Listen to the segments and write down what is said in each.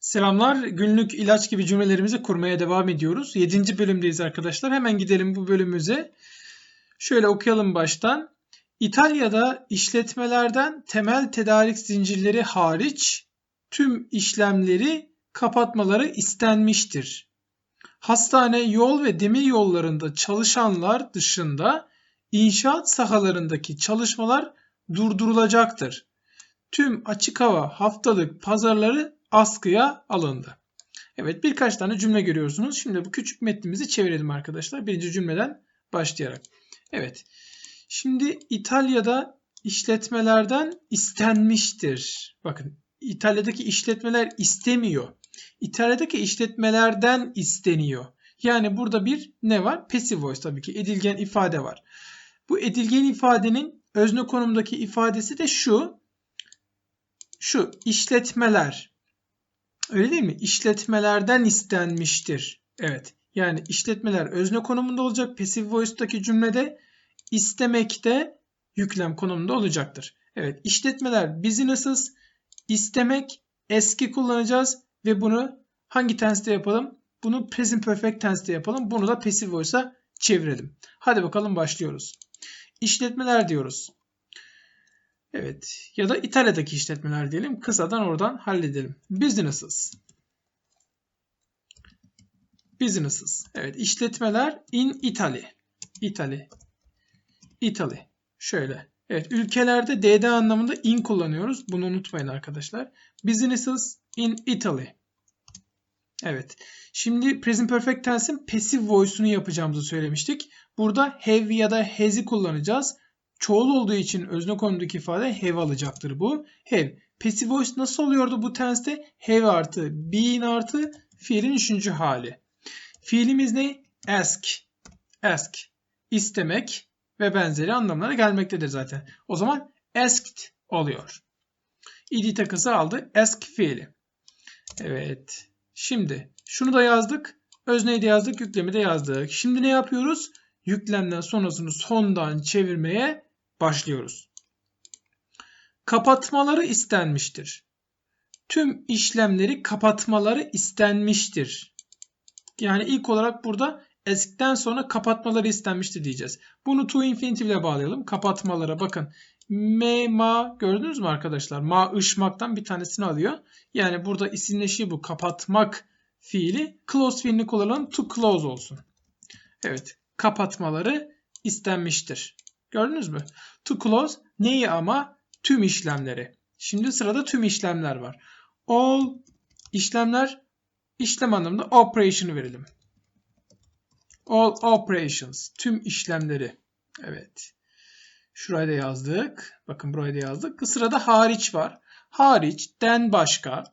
Selamlar. Günlük ilaç gibi cümlelerimizi kurmaya devam ediyoruz. 7. bölümdeyiz arkadaşlar. Hemen gidelim bu bölümümüze. Şöyle okuyalım baştan. İtalya'da işletmelerden temel tedarik zincirleri hariç tüm işlemleri kapatmaları istenmiştir. Hastane, yol ve demir yollarında çalışanlar dışında inşaat sahalarındaki çalışmalar durdurulacaktır. Tüm açık hava haftalık pazarları askıya alındı. Evet birkaç tane cümle görüyorsunuz. Şimdi bu küçük metnimizi çevirelim arkadaşlar. Birinci cümleden başlayarak. Evet. Şimdi İtalya'da işletmelerden istenmiştir. Bakın İtalya'daki işletmeler istemiyor. İtalya'daki işletmelerden isteniyor. Yani burada bir ne var? Passive voice tabii ki edilgen ifade var. Bu edilgen ifadenin özne konumdaki ifadesi de şu. Şu işletmeler. Öyle değil mi? İşletmelerden istenmiştir. Evet. Yani işletmeler özne konumunda olacak. Passive voice'daki cümlede istemek de yüklem konumunda olacaktır. Evet. işletmeler businesses istemek eski kullanacağız ve bunu hangi tense'te yapalım? Bunu present perfect tense'te yapalım. Bunu da passive voice'a çevirelim. Hadi bakalım başlıyoruz. İşletmeler diyoruz. Evet. Ya da İtalya'daki işletmeler diyelim. Kısadan oradan halledelim. Businesses. Businesses. Evet. işletmeler in Italy. Italy. Italy. Şöyle. Evet. Ülkelerde DD anlamında in kullanıyoruz. Bunu unutmayın arkadaşlar. Businesses in Italy. Evet. Şimdi present perfect tense'in passive voice'unu yapacağımızı söylemiştik. Burada have ya da has'i kullanacağız. Çoğul olduğu için özne konumdaki ifade have alacaktır bu. Have. Passive voice nasıl oluyordu bu tense'te? Have artı being artı fiilin üçüncü hali. Fiilimiz ne? Ask. Ask. İstemek ve benzeri anlamlara gelmektedir zaten. O zaman asked oluyor. id takısı aldı. Ask fiili. Evet. Şimdi şunu da yazdık. Özneyi de yazdık. Yüklemi de yazdık. Şimdi ne yapıyoruz? Yüklemden sonrasını sondan çevirmeye başlıyoruz. Kapatmaları istenmiştir. Tüm işlemleri kapatmaları istenmiştir. Yani ilk olarak burada eskiden sonra kapatmaları istenmiştir diyeceğiz. Bunu to infinitive ile bağlayalım. Kapatmalara bakın. Me, ma gördünüz mü arkadaşlar? Ma ışmaktan bir tanesini alıyor. Yani burada isimleşiyor bu kapatmak fiili. Close fiilini kullanalım. To close olsun. Evet. Kapatmaları istenmiştir. Gördünüz mü? To close neyi ama? Tüm işlemleri. Şimdi sırada tüm işlemler var. All işlemler işlem anlamında operation'ı verelim. All operations. Tüm işlemleri. Evet. Şuraya da yazdık. Bakın buraya da yazdık. Sırada hariç var. Hariç, den başka.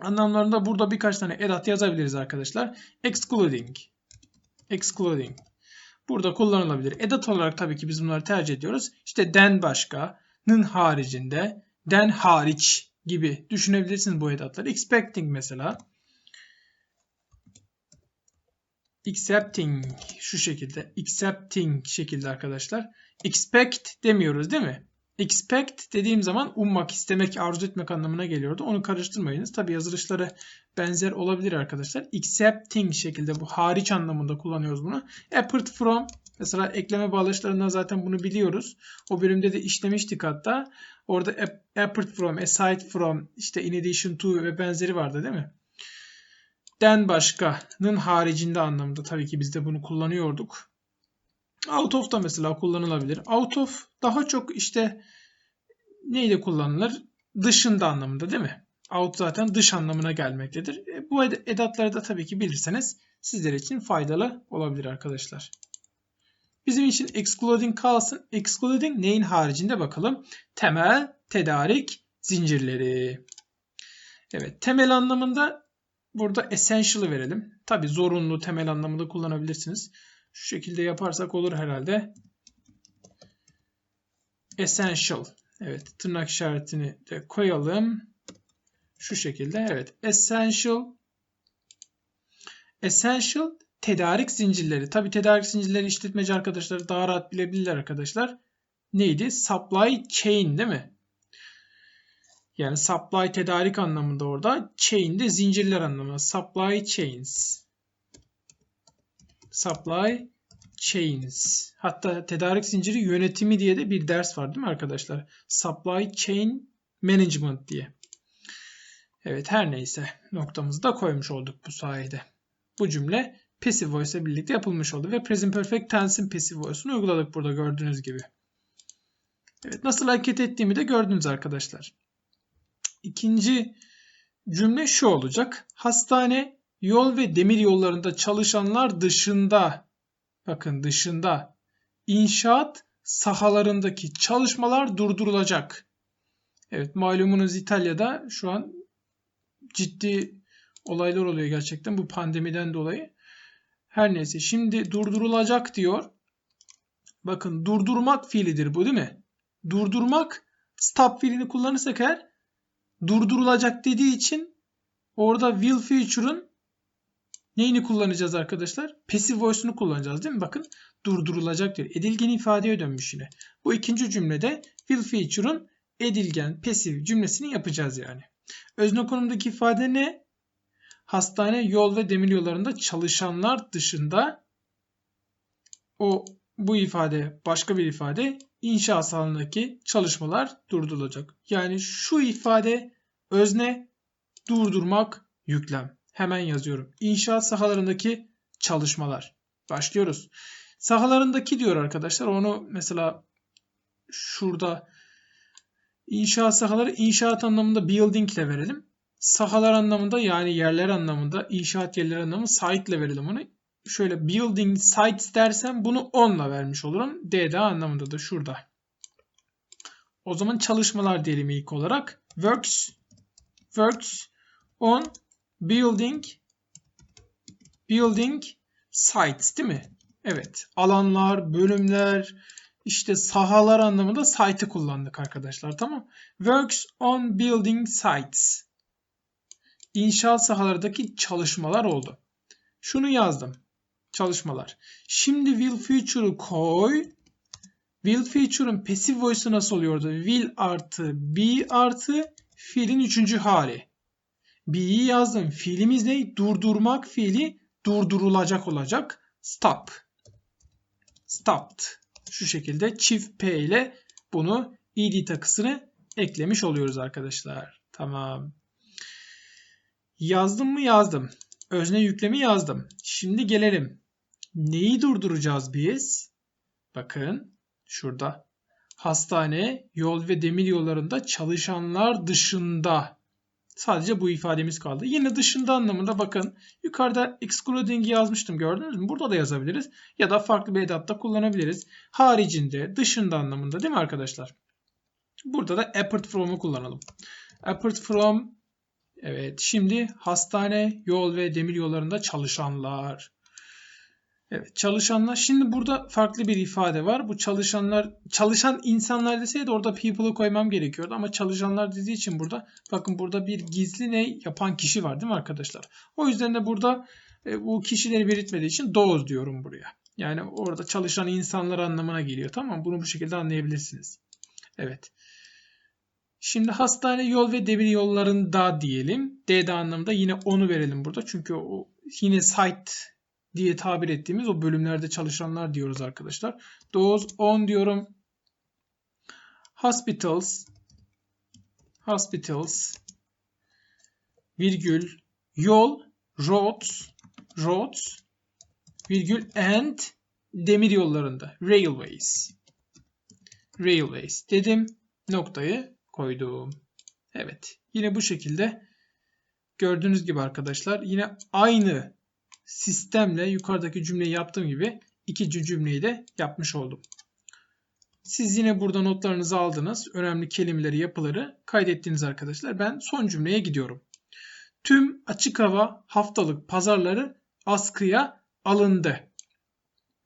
Anlamlarında burada birkaç tane edat yazabiliriz arkadaşlar. Excluding. Excluding burada kullanılabilir. Edat olarak tabii ki biz bunları tercih ediyoruz. İşte den başkanın haricinde, den hariç gibi düşünebilirsiniz bu edatları. Expecting mesela. Accepting şu şekilde. Accepting şekilde arkadaşlar. Expect demiyoruz değil mi? Expect dediğim zaman ummak, istemek, arzu etmek anlamına geliyordu. Onu karıştırmayınız. Tabi yazılışları benzer olabilir arkadaşlar. Accepting şekilde bu hariç anlamında kullanıyoruz bunu. Apart from mesela ekleme bağlaçlarından zaten bunu biliyoruz. O bölümde de işlemiştik hatta. Orada apart from, aside from, işte in addition to ve benzeri vardı değil mi? Den başkanın haricinde anlamında tabii ki biz de bunu kullanıyorduk. Out of da mesela kullanılabilir. Out of daha çok işte neyle kullanılır? Dışında anlamında değil mi? Out zaten dış anlamına gelmektedir. E, bu edatları da tabii ki bilirseniz sizler için faydalı olabilir arkadaşlar. Bizim için excluding kalsın. Excluding neyin haricinde bakalım? Temel tedarik zincirleri. Evet temel anlamında burada essential'ı verelim. Tabi zorunlu temel anlamında kullanabilirsiniz. Şu şekilde yaparsak olur herhalde. Essential. Evet tırnak işaretini de koyalım. Şu şekilde evet. Essential. Essential tedarik zincirleri. Tabi tedarik zincirleri işletmeci arkadaşlar daha rahat bilebilirler arkadaşlar. Neydi? Supply chain değil mi? Yani supply tedarik anlamında orada. Chain de zincirler anlamında. Supply chains. Supply chains. Hatta tedarik zinciri yönetimi diye de bir ders var değil mi arkadaşlar? Supply chain management diye. Evet her neyse noktamızı da koymuş olduk bu sayede. Bu cümle passive voice ile birlikte yapılmış oldu ve present perfect tense'in passive voice'unu uyguladık burada gördüğünüz gibi. Evet nasıl hareket ettiğimi de gördünüz arkadaşlar. İkinci cümle şu olacak. Hastane, yol ve demir yollarında çalışanlar dışında bakın dışında inşaat sahalarındaki çalışmalar durdurulacak. Evet malumunuz İtalya'da şu an ciddi olaylar oluyor gerçekten bu pandemiden dolayı. Her neyse şimdi durdurulacak diyor. Bakın durdurmak fiilidir bu değil mi? Durdurmak stop fiilini kullanırsak eğer durdurulacak dediği için orada will feature'ın neyini kullanacağız arkadaşlar? Passive voice'unu kullanacağız değil mi? Bakın durdurulacak diyor. Edilgen ifadeye dönmüş yine. Bu ikinci cümlede will feature'ın edilgen, passive cümlesini yapacağız yani. Özne konumdaki ifade ne? Hastane, yol ve demir yollarında çalışanlar dışında o bu ifade başka bir ifade inşaat sahalarındaki çalışmalar durdurulacak. Yani şu ifade özne durdurmak yüklem. Hemen yazıyorum. İnşaat sahalarındaki çalışmalar. Başlıyoruz. Sahalarındaki diyor arkadaşlar. Onu mesela şurada inşaat sahaları inşaat anlamında building ile verelim. Sahalar anlamında yani yerler anlamında inşaat yerleri anlamında site ile verelim onu şöyle building sites dersem bunu 10 ile vermiş olurum. DDA anlamında da şurada. O zaman çalışmalar diyelim ilk olarak. Works works on building building sites değil mi? Evet. Alanlar, bölümler, işte sahalar anlamında site'ı kullandık arkadaşlar. Tamam. Works on building sites. İnşaat sahalardaki çalışmalar oldu. Şunu yazdım çalışmalar. Şimdi will feature'ı koy. Will feature'ın passive voice'u nasıl oluyordu? Will artı be artı fiilin üçüncü hali. Be'yi yazdım. Fiilimiz ne? Durdurmak fiili durdurulacak olacak. Stop. Stopped. Şu şekilde çift P ile bunu ed takısını eklemiş oluyoruz arkadaşlar. Tamam. Yazdım mı yazdım. Özne yüklemi yazdım. Şimdi gelelim. Neyi durduracağız biz? Bakın şurada. Hastane, yol ve demir yollarında çalışanlar dışında. Sadece bu ifademiz kaldı. Yine dışında anlamında bakın yukarıda excluding yazmıştım gördünüz mü? Burada da yazabiliriz. Ya da farklı bir edatta kullanabiliriz. Haricinde, dışında anlamında değil mi arkadaşlar? Burada da apart from'u kullanalım. Apart from Evet şimdi hastane, yol ve demir yollarında çalışanlar. Evet çalışanlar. Şimdi burada farklı bir ifade var. Bu çalışanlar çalışan insanlar deseydi orada people'ı koymam gerekiyordu ama çalışanlar dediği için burada bakın burada bir gizli ne yapan kişi var değil mi arkadaşlar? O yüzden de burada e, bu kişileri belirtmediği için those diyorum buraya. Yani orada çalışan insanlar anlamına geliyor. Tamam Bunu bu şekilde anlayabilirsiniz. Evet. Şimdi hastane yol ve demir yollarında diyelim. D'de anlamda yine onu verelim burada. Çünkü o yine site diye tabir ettiğimiz o bölümlerde çalışanlar diyoruz arkadaşlar. Those on diyorum. Hospitals hospitals virgül yol roads roads virgül and demir yollarında railways railways dedim noktayı koydum. Evet yine bu şekilde gördüğünüz gibi arkadaşlar yine aynı sistemle yukarıdaki cümleyi yaptığım gibi ikinci cümleyi de yapmış oldum. Siz yine burada notlarınızı aldınız. Önemli kelimeleri, yapıları kaydettiniz arkadaşlar. Ben son cümleye gidiyorum. Tüm açık hava haftalık pazarları askıya alındı.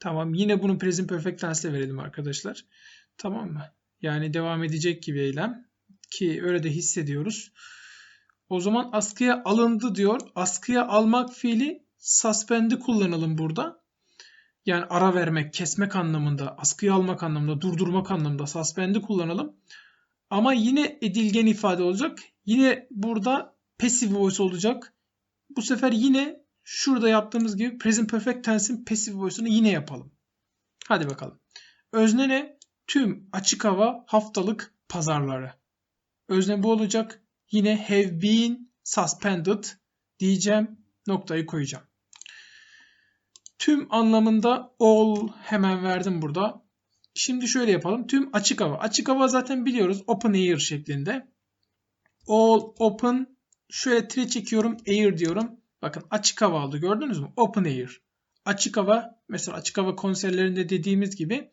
Tamam yine bunu present perfect tense verelim arkadaşlar. Tamam mı? Yani devam edecek gibi eylem ki öyle de hissediyoruz. O zaman askıya alındı diyor. Askıya almak fiili suspend'i kullanalım burada. Yani ara vermek, kesmek anlamında, askıya almak anlamında, durdurmak anlamında suspend'i kullanalım. Ama yine edilgen ifade olacak. Yine burada passive voice olacak. Bu sefer yine şurada yaptığımız gibi present perfect tense'in passive voice'unu yine yapalım. Hadi bakalım. Özne ne? Tüm açık hava haftalık pazarları. Özne bu olacak. Yine have been suspended diyeceğim. Noktayı koyacağım. Tüm anlamında all hemen verdim burada. Şimdi şöyle yapalım. Tüm açık hava. Açık hava zaten biliyoruz. Open air şeklinde. All open. Şöyle tire çekiyorum. Air diyorum. Bakın açık hava aldı. Gördünüz mü? Open air. Açık hava. Mesela açık hava konserlerinde dediğimiz gibi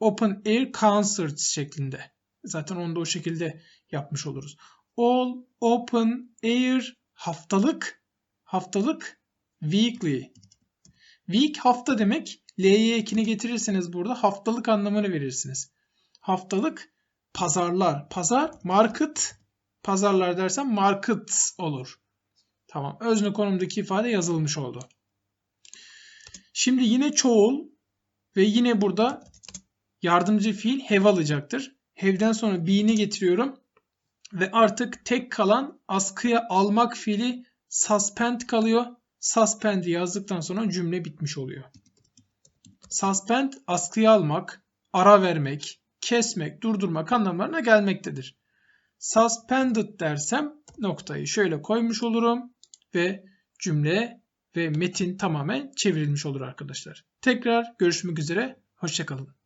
open air concerts şeklinde. Zaten onu da o şekilde yapmış oluruz. All open air haftalık haftalık weekly. Week hafta demek. L'ye ekini getirirseniz burada haftalık anlamını verirsiniz. Haftalık pazarlar. Pazar market. Pazarlar dersem market olur. Tamam. Özne konumdaki ifade yazılmış oldu. Şimdi yine çoğul ve yine burada yardımcı fiil have alacaktır. Have'den sonra be'ni getiriyorum. Ve artık tek kalan askıya almak fiili suspend kalıyor. Suspend'i yazdıktan sonra cümle bitmiş oluyor. Suspend askıya almak, ara vermek, kesmek, durdurmak anlamlarına gelmektedir. Suspended dersem noktayı şöyle koymuş olurum ve cümle ve metin tamamen çevrilmiş olur arkadaşlar. Tekrar görüşmek üzere, hoşçakalın.